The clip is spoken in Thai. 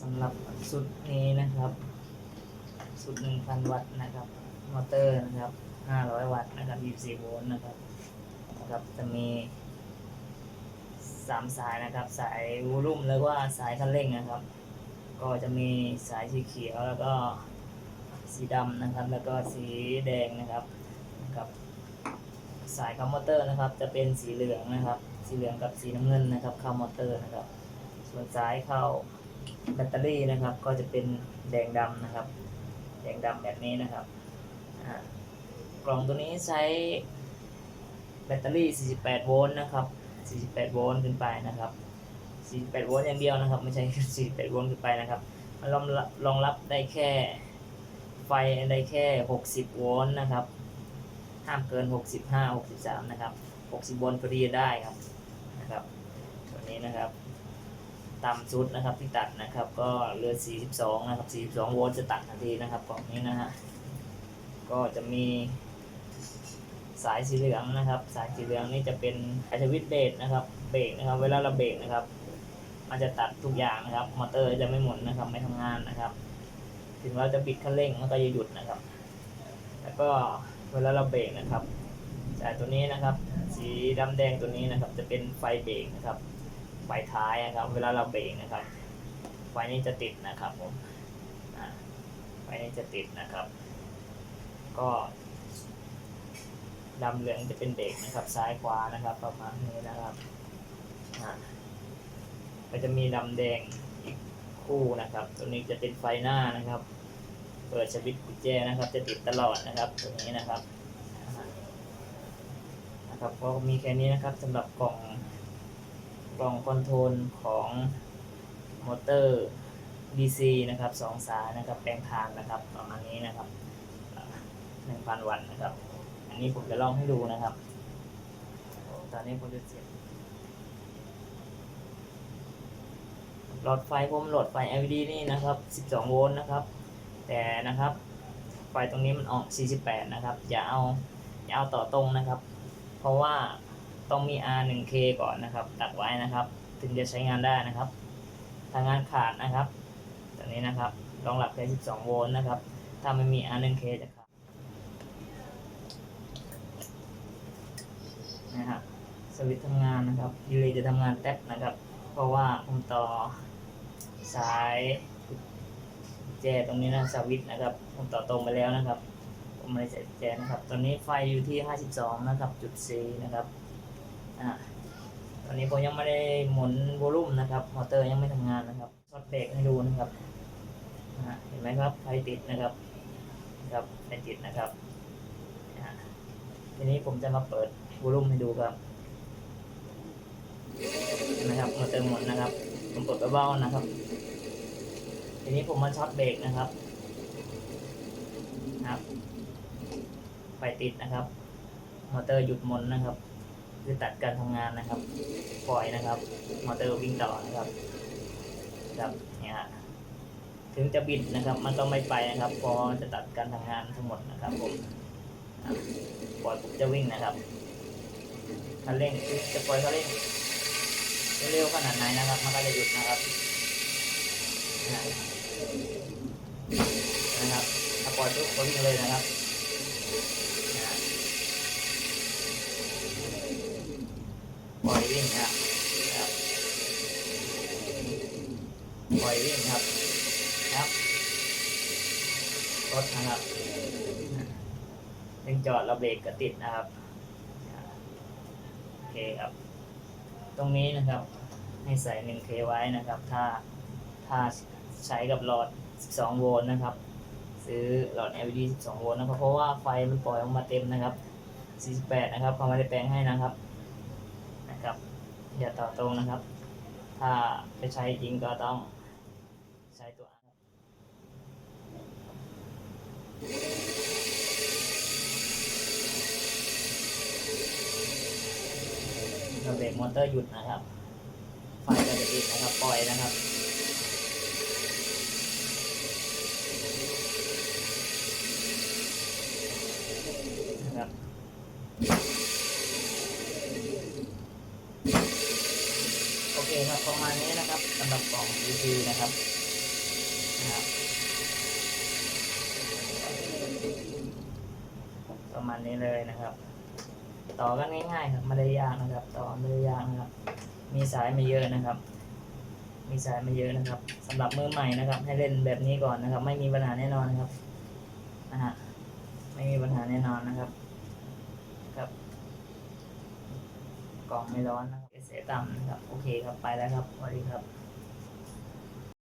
สำหรับสุดนี้นะครับ สุด1,000วัตต์นะครับ มอเตอร์นะครับ500วัตต์นะครับ24โวลต์นะครับนะครับจะมี3สายนะครับ สายวอลุ่มแล้วก็สายคันเร่งนะครับ ก็จะมีสายสีเขียวแล้วก็สีดำนะครับ แล้วก็สีแดงนะครับนะครับสายคอมมอเตอร์นะครับ จะเป็นสีเหลืองนะครับ สีเหลืองกับสีน้ำเงินนะครับเข้ามอเตอร์นะครับ ส่วนสายเข้า แบตเตอรี่นะครับ ก็จะเป็นแดงดำนะครับ แดงดำแบบนี้นะครับกล่องตัวนี้ใช้แบตเตอรี่ 48 โวลต์นะครับ 48 โวลต์ขึ้นไปนะครับ 48 โวลต์อย่างเดียวนะครับ ไม่ใช่ 48 โวลต์ขึ้นไปนะครับ มันรองรับรองรับได้แค่ไฟได้แค่ 60 โวลต์นะครับ ห้ามเกิน 65 63 นะครับ 60 โวลต์พอดีได้ครับ นะครับ ตัวนี้นะครับ ต่ำสุดนะครับที่ตัดนะครับก็เหลือ 42 นะครับ 42 โวลต์จะตัดทันทีนะครับกล่องนี้นะฮะก็จะมีสายสีเหลืองนะครับ สายสีเหลืองนี่จะเป็นอัจวิตเบรกนะครับเบรกนะครับเวลาเราเบรกนะครับ มันจะตัดทุกอย่างนะครับมอเตอร์จะไม่หมุนนะครับไม่ทำงานนะครับ ถึงเราจะบิดคันเร่งมันก็จะหยุดนะครับ แล้วก็เวลาเราเบรกนะครับสายตัวนี้นะครับ สีดำแดงตัวนี้นะครับ จะเป็นไฟเบรกนะครับ ไฟท้ายนะครับ เวลาเราเบรกนะครับ ไฟนี้จะติดนะครับผมไฟนี้จะติดนะครับ ก็ดำเหลืองจะเป็นเบรกนะครับ ซ้ายขวานะครับ ประมาณนี้นะครับก็จะมีดำแดงอีกคู่นะครับ ตัวนี้จะเป็นไฟหน้านะครับ เปิดสวิตช์กุญแจนะครับ จะติดตลอดนะครับ ตัวนี้นะครับนะครับก็มีแค่นี้นะครับสำหรับกล่อง กล่องคอนโทรลของมอเตอร์ DC นะครับสองสายนะครับแปลงทางนะครับประมาณนี้นะครับหนึ่งพันวัตต์นะครับ อันนี้ผมจะลองให้ดูนะครับ ตอนนี้ผมจะเสียบหลอดไฟผมโหลดไฟ LED นี่นะครับ 12 โวลต์นะครับ แต่นะครับ ไฟตรงนี้มันออก 48 นะครับ อย่าเอา อย่าเอาต่อตรงนะครับ เพราะว่า ต้องมี R 1 K ก่อนนะครับ ตัดไว้นะครับ ถึงจะใช้งานได้นะครับถ้างงานขาดนะครับตอนนี้นะครับรองรับแค่12 โวลต์นะครับ ถ้าไม่มี R 1 K จะขาดนะครับสวิตช์ทำงานนะครับดีเลยจะทำงานแท็บนะครับ เพราะว่าผมต่อสายแจตรงนี้นะสวิตช์นะครับ ผมต่อตรงไปแล้วนะครับ ผมไม่ได้ใส่แจนะครับ ตอนนี้ไฟอยู่ที่ 52 นะครับจุด C นะครับ อ่าตอนนี้ผมยังไม่ได้หมุนวอลลุ่มนะครับ มอเตอร์ยังไม่ทำงานนะครับช็อตเบรกให้ดูนะครับเห็นไหมครับไฟติดนะครับครับไฟติดนะครับทีนี้ผมจะมาเปิดวอลลุ่มให้ดูครับนไหมครับมอเตอร์หมุนนะครับ ผมเปิดเบาๆนะครับ ทีนี้ผมมาช็อตเบรกนะครับครับไฟติดนะครับ มอเตอร์หยุดหมุนนะครับ คือตัดการทำงานนะครับ ปล่อยนะครับมอเตอร์วิ่งต่อนะครับครับเนี่ยถึงจะบิดนะครับ มันก็ไม่ไปนะครับ พอจะตัดการทำงานทั้งหมดนะครับผมปล่อยปุ๊บจะวิ่งนะครับคันเร่งจะปล่อยคันเร่งเร็วขนาดไหนนะครับ มันก็จะหยุดนะครับนะนะครับถ้าปล่อยปุ๊บก็วิ่งเลยนะครับ ปล่อยวิ่งครับครับรถนะครับยังจอดเราเบรกก็ติดนะครับโอเคครับ ตรงนี้นะครับ ให้ใส่ 1K ไว้นะครับ ถ้าถ้าใช้กับหลอด 12 โวลต์นะครับ ซื้อหลอด LED 12 โวลต์นะครับ เพราะว่าไฟมันปล่อยออกมาเต็มนะครับ 48 นะครับเขาไม่ได้แปลงให้นะครับนะครับอย่าต่อตรงนะครับ ถ้าจะใช้จริงก็ต้อง ใช้ตัวเราเบรกมอเตอร์หยุดนะครับ ไฟจะติดนะครับ ปล่อยนะครับนะครับโอเคครับประมาณนี้นะครับสำหรับกล่อง DC นะครับนะครับ ประมาณนี้เลยนะครับ ต่อกันง่ายๆครับไม่ได้ยากนะครับ ต่อไม่ได้ยากนะครับ มีสายม่เยอะนะครับ มีสายม่เยอะนะครับสำหรับมือใหม่นะครับ ให้เล่นแบบนี้ก่อนนะครับ ไม่มีปัญหาแน่นอนนะครับนะฮะไม่มีปัญหาแน่นอนนะครับ ครับกล่องไม่ร้อนนะครับเสียต่ำนะครับ โอเคครับไปแล้วครับสวัสดีครับ